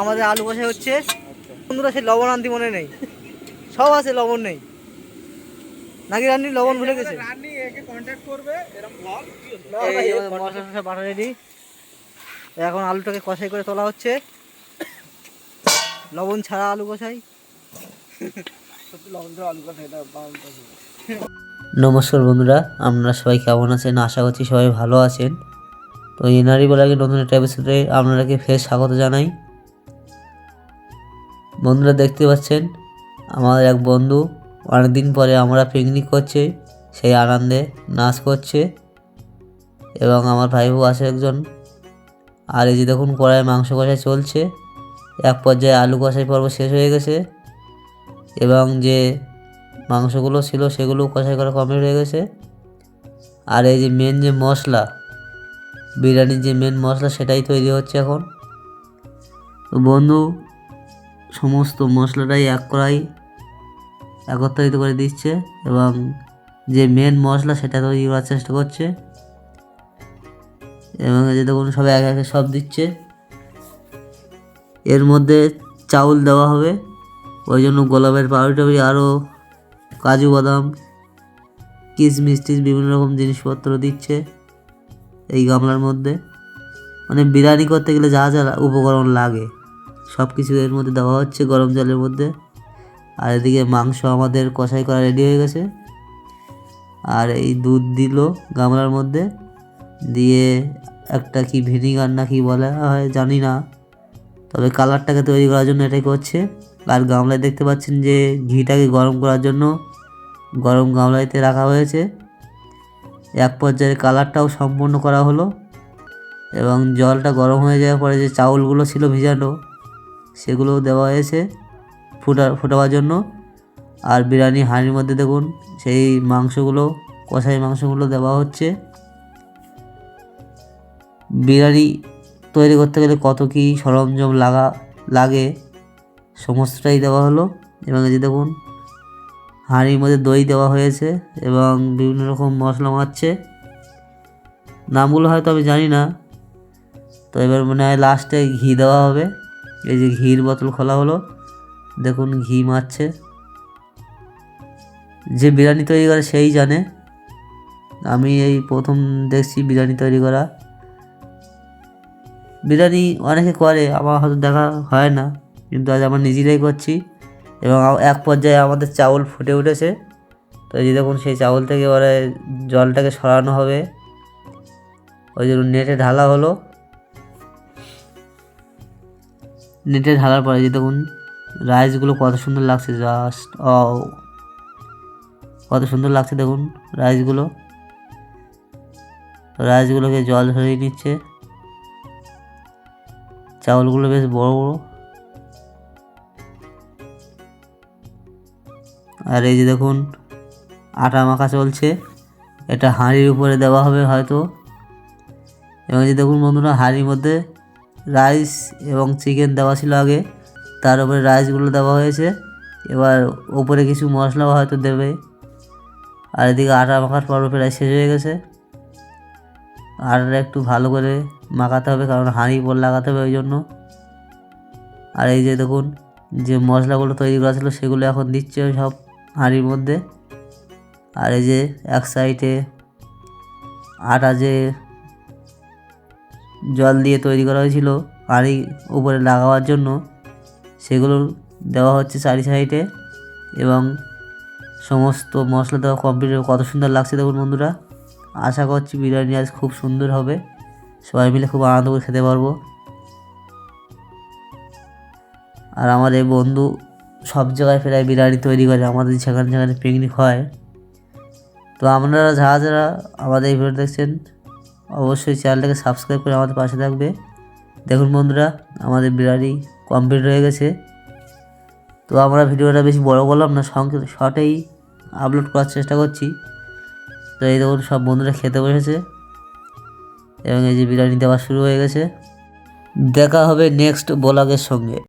আমাদের আলু কষাই হচ্ছে। বন্ধুরা সেই লবণ আনতে মনে নেই। সব আছে লবণ নেই। নাকি রান্নি লবণ ভুলে গেছে। এই মশলা বাটা রেডি এখন আলুটাকে কষাই করে তোলা হচ্ছে। লবণ ছাড়া আলু কষাই। নমস্কার বন্ধুরা আপনারা সবাই কেমন আছেন? আশা করছি সবাই ভালো আছেন। তো এনআরই বলাকে নতুন একটা এপিসোডে আপনারাকে ফের স্বাগত জানাই। বন্ধুরা দেখতে পাচ্ছেন আমার এক বন্ধু অনেকদিন পরে আমরা পিকনিক করছে, সেই আনন্দে নাচ করছে এবং আমার ভাইবু আছে একজন। আর এই যে দেখুন কড়াই মাংস কষাই চলছে। এক পর্যায়ে আলু কষাই পর্ব শেষ হয়ে গেছে এবং যে মাংসগুলো ছিল সেগুলো কষাই করা কমপ্লিট হয়ে গেছে। আর এই যে মেন যে মশলা বিরিয়ানির যে মেন মশলা সেটাই তৈরি হচ্ছে এখন। তো বন্ধু, সমস্ত মশলাটাই এক করাই একত্রিত করে দিচ্ছে এবং যে মেন মশলা সেটা তৈরি করার চেষ্টা করছে। এবং যে দেখুন সব এক একে সব দিচ্ছে। এর মধ্যে চাউল দেওয়া হবে। ওই জন্য গোলাপের পাউডার টাউডি আরও কাজু বাদাম, কিশমিশ টিস বিভিন্ন রকম জিনিসপত্র দিচ্ছে। এই গামলার মধ্যে। মানে বিরিয়ানি করতে গেলে যা যা উপকরণ লাগে সব কিছু এর মধ্যে দেওয়া হচ্ছে গরম জলের মধ্যে। আর এদিকে মাংস আমাদের কষাই করা রেডি হয়ে গেছে। আর এই দুধ দিল গামলার মধ্যে। দিয়ে একটা কি ভিনিগার না কি বলা হয় জানি না। তবে কালারটাকে তৈরি করার জন্য এটাই করছে। আর গামলায় দেখতে পাচ্ছেন যে ঘিটাকে গরম করার জন্য গরম গামলাইতে রাখা হয়েছে। এক পর্যায়ে কালারটাও সম্পূর্ণ করা হলো এবং জলটা গরম হয়ে যাওয়ার পরে যে চাউলগুলো ছিল ভিজানো, সেগুলোও দেওয়া হয়েছে ফুটা, ফোটাবার জন্য। আর বিরিয়ানি হাঁড়ির মধ্যে দেখুন, সেই মাংসগুলো কষাই মাংসগুলো দেওয়া হচ্ছে। বিরিয়ানি তৈরি করতে গেলে কত কী সরঞ্জাম লাগা, লাগে, সমস্তটাই দেওয়া হলো। এবং এই যে দেখুন হাঁড়ির মধ্যে দই দেওয়া হয়েছে এবং বিভিন্ন রকম মশলা মারছে। নামগুলো হয়তো আমি জানি না। তো এবার মনে হয় লাস্টে ঘি দেওয়া হবে। এই যে ঘির বোতল খোলা হলো। দেখুন ঘি মারছে। যে বিরিয়ানি তৈরি করে সেই জানে। আমি এই প্রথম দেখছি বিরিয়ানি তৈরি করা। বিরিয়ানি অনেকে করে, আমার হয়তো দেখা হয় না। কিন্তু আজ আমরা নিজেরাই করছি। এবং এক পর্যায়ে আমাদের চাউল ফুটে উঠেছে। তো যে দেখুন, সেই চাউল থেকে এবারে জলটাকে সরানো হবে। ওই জন্য নেটে ঢালা হলো। নেটে ঢালার পরে যে দেখুন, রাইসগুলো কত সুন্দর লাগছে জাস্ট ও কত সুন্দর লাগছে দেখুন, রাইসগুলো। রাইসগুলোকে জল সরিয়ে নিচ্ছে। চাউলগুলো বেশ বড় বড়। আর এই যে দেখুন, আটা মাখা চলছে। এটা হাঁড়ির উপরে দেওয়া হবে হয়তো। এবং যে দেখুন বন্ধুরা, হাঁড়ির মধ্যে রাইস এবং চিকেন দেওয়া ছিল আগে। তার উপরে রাইসগুলো দেওয়া হয়েছে। এবার ওপরে কিছু মশলাও হয়তো দেবে। আর এদিকে আটা মাখার পর্ব প্রায় শেষ হয়ে গেছে। আটাটা একটু ভালো করে মাখাতে হবে, কারণ হাঁড়ি পর লাগাতে হবে ওই জন্য। আর এই যে দেখুন, যে মশলাগুলো তৈরি করা ছিল সেগুলো এখন দিচ্ছে সব। হাঁড়ির মধ্যে। আর এই যে এক সাইডে আটা যে জল দিয়ে তৈরি করা হয়েছিল, হাঁড়ি উপরে লাগাবার জন্য, সেগুলো দেওয়া হচ্ছে চারি সাইডে এবং সমস্ত মশলা দেওয়া কমপ্লিট কত সুন্দর লাগছে দেখুন বন্ধুরা। আশা করছি বিরিয়ানি আজ খুব সুন্দর হবে। সবাই মিলে খুব আনন্দ করে খেতে পারব। আর আমার এই বন্ধু সব জায়গায় প্রায় বিরিয়ানি তৈরি করে আমাদের যেখানে যেখানে পিকনিক হয়। তো আপনারা যারা যারা আমাদের এই ভিডিও দেখছেন, অবশ্যই চ্যানেলটাকে সাবস্ক্রাইব করে আমাদের পাশে থাকবে। দেখুন বন্ধুরা, আমাদের বিরিয়ানি কমপ্লিট হয়ে গেছে। তো আমরা ভিডিওটা বেশি বড় করলাম না সংক্ষেপ শর্টেই আপলোড করার চেষ্টা করছি। তো এই দেখুন সব বন্ধুরা খেতে বসেছে। এবং এই যে বিরিয়ানি দেওয়া শুরু হয়ে গেছে। দেখা হবে নেক্সট ব্লগের সঙ্গে।